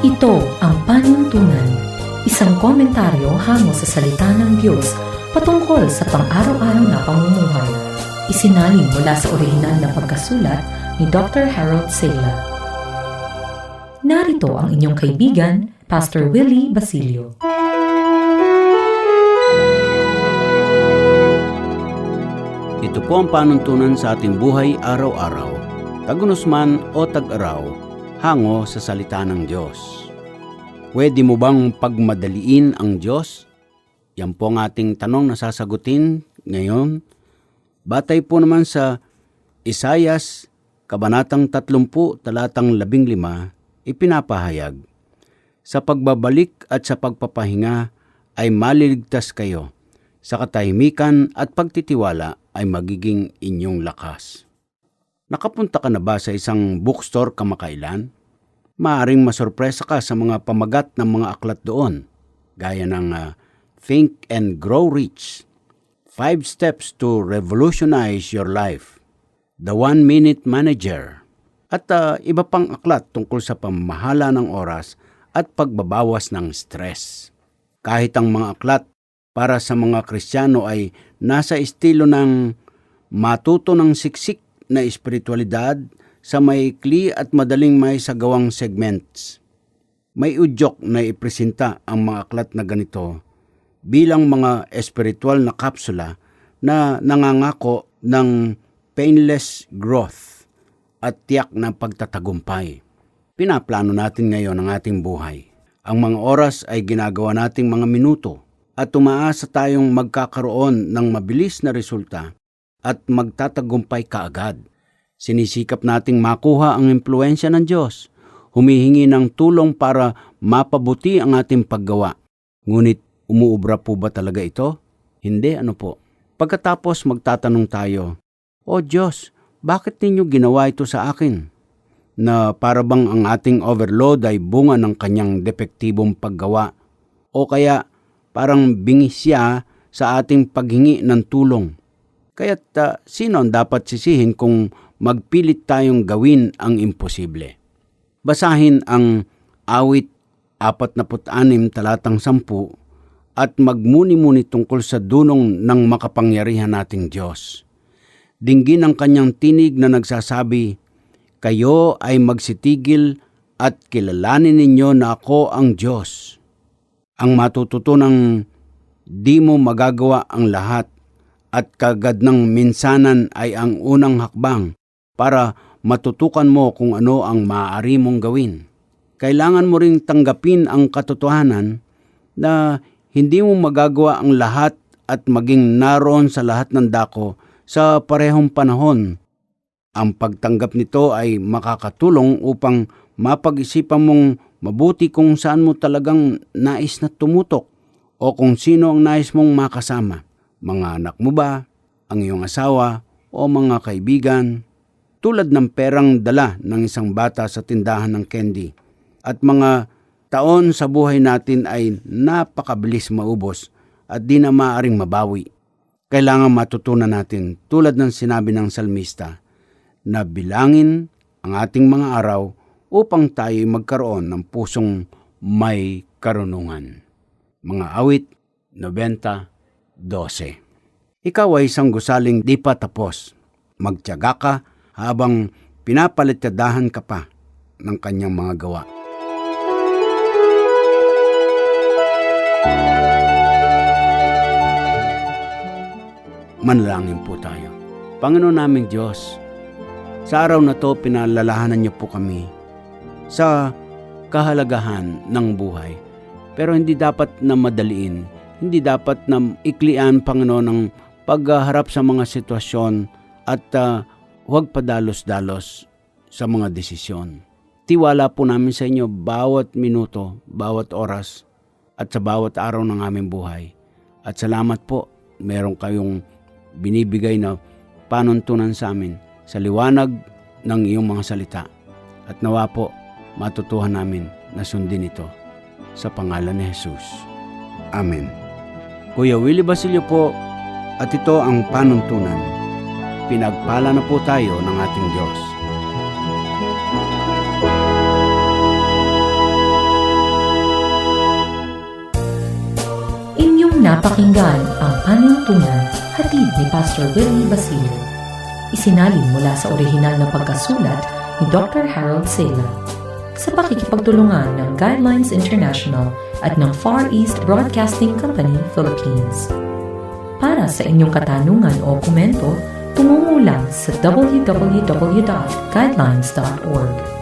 Ito ang panuntunan, isang komentaryo hango sa salita ng Diyos patungkol sa pang-araw-araw na pamumuhay. Isinalin mula sa orihinal na pagkasulat ni Dr. Harold Sela. Narito ang inyong kaibigan, Pastor Willie Basilio. Ito po ang panuntunan sa ating buhay araw-araw. Tagunos man o tag-araw, hango sa salita ng Diyos. Pwede mo bang pagmadaliin ang Diyos? Yan po ang ating tanong na sasagutin ngayon. Batay po naman sa Isayas, Kabanatang 30, talatang 15, ipinapahayag, Sa pagbabalik at sa pagpapahinga ay maliligtas kayo sa katahimikan at pagtitiwala ay magiging inyong lakas. Nakapunta ka na ba sa isang bookstore kamakailan? Maaring masorpresa ka sa mga pamagat ng mga aklat doon, gaya ng ah, Think and Grow Rich, Five Steps to Revolutionize Your Life, The One Minute Manager, at ah, iba pang aklat tungkol sa pamamahala ng oras at pagbabawas ng stress. Kahit ang mga aklat para sa mga Kristiyano ay nasa estilo ng matuto ng siksik na espiritualidad sa maikli at madaling may sagawang segments. May udyok na ipresenta ang mga aklat na ganito bilang mga espiritual na kapsula na nangangako ng painless growth at tiyak na pagtatagumpay. Pinaplano natin ngayon ang ating buhay. Ang mga oras ay ginagawa nating mga minuto at umaasa tayong magkakaroon ng mabilis na resulta at magtatagumpay kaagad. Sinisikap nating makuha ang impluensya ng Diyos, humihingi ng tulong para mapabuti ang ating paggawa. Ngunit umuubra po ba talaga ito? Hindi, ano po. Pagkatapos magtatanong tayo, O Diyos, bakit ninyo ginawa ito sa akin? Na para bang ang ating overload ay bunga ng kanyang depektibong paggawa? O kaya parang bingis siya sa ating paghingi ng tulong. Kaya't uh, sino ang dapat sisihin kung magpilit tayong gawin ang imposible? Basahin ang awit 46 talatang 10 at magmuni-muni tungkol sa dunong ng makapangyarihan nating Diyos. Dinggin ang kanyang tinig na nagsasabi, Kayo ay magsitigil at kilalanin ninyo na ako ang Diyos ang matututunang di mo magagawa ang lahat at kagad ng minsanan ay ang unang hakbang para matutukan mo kung ano ang maaari mong gawin. Kailangan mo ring tanggapin ang katotohanan na hindi mo magagawa ang lahat at maging naroon sa lahat ng dako sa parehong panahon. Ang pagtanggap nito ay makakatulong upang mapag-isipan mong Mabuti kung saan mo talagang nais na tumutok o kung sino ang nais mong makasama. Mga anak mo ba, ang iyong asawa o mga kaibigan. Tulad ng perang dala ng isang bata sa tindahan ng candy. At mga taon sa buhay natin ay napakabilis maubos at di na maaring mabawi. Kailangan matutunan natin tulad ng sinabi ng salmista na bilangin ang ating mga araw upang tayo magkaroon ng pusong may karunungan. Mga awit 90.12 Ikaw ay isang gusaling di pa tapos. Magtiyaga ka habang pinapalitadahan ka pa ng kanyang mga gawa. Manalangin po tayo. Panginoon naming Diyos, sa araw na to pinalalahanan niyo po kami sa kahalagahan ng buhay. Pero hindi dapat na madaliin, hindi dapat na iklian, Panginoon, ng pagharap sa mga sitwasyon at uh, huwag padalos-dalos sa mga desisyon. Tiwala po namin sa inyo bawat minuto, bawat oras, at sa bawat araw ng aming buhay. At salamat po, meron kayong binibigay na panuntunan sa amin sa liwanag ng iyong mga salita. At nawa po, matutuhan namin na sundin ito. Sa pangalan ni Jesus. Amen. Kuya Willie Basilio po at ito ang panuntunan. Pinagpala na po tayo ng ating Diyos. Inyong napakinggan ang panuntunan hatid ni Pastor Willie Basilio. Isinalin mula sa orihinal na pagkasulat ni Dr. Harold Sela sa pakikipagtulungan ng Guidelines International at ng Far East Broadcasting Company, Philippines. Para sa inyong katanungan o komento, tumungo lang sa www.guidelines.org.